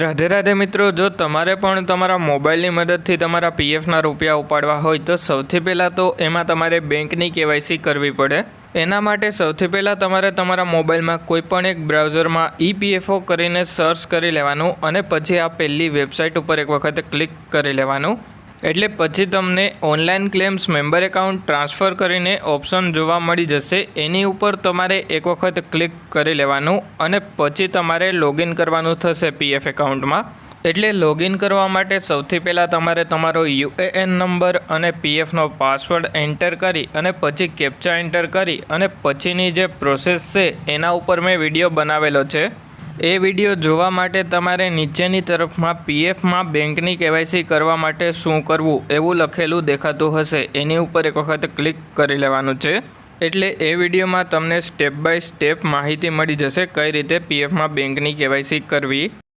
રાધે રાધે મિત્રો, જો તમારે પણ તમારા મોબાઈલની મદદથી તમારા પીએફના રૂપિયા ઉપાડવા હોય તો સૌથી પહેલાં તો એમાં તમારે બેંકની કેવાયસી કરવી પડે. એના માટે સૌથી પહેલાં તમારે તમારા મોબાઈલમાં કોઈપણ એક બ્રાઉઝરમાં ઈપીએફઓ કરીને સર્ચ કરી લેવાનું અને પછી આ પહેલી વેબસાઇટ ઉપર એક વખત ક્લિક કરી લેવાનું. એટલે પછી તમને online claims member account transfer કરીને ઓપ્શન જોવા મળી જશે. એની ઉપર તમારે એક વખત ક્લિક કરી લેવાનું અને પછી તમારે લોગિન કરવાનું થશે પીએફ એકાઉન્ટમાં એટલે લોગિન કરવા માટે સૌથી પહેલાં તમારે તમારો યુએએન નંબર અને પીએફનો પાસવર્ડ એન્ટર કરી અને પછી કેપ્ચા એન્ટર કરી અને પછીની જે પ્રોસેસ છે, એના ઉપર મેં વીડિયો બનાવેલો છે. એ વીડિયો જોવા માટે તમારે નીચેની તરફમાં પીએફમાં બેંકની કેવાયસી કરવા માટે શું કરવું એવું લખેલું દેખાતું હશે. એની ઉપર એક વખત ક્લિક કરી લેવાનું છે. એટલે એ વિડીયોમાં તમને સ્ટેપ બાય સ્ટેપ માહિતી મળી જશે કઈ રીતે પીએફમાં બેંકની કેવાયસી કરવી.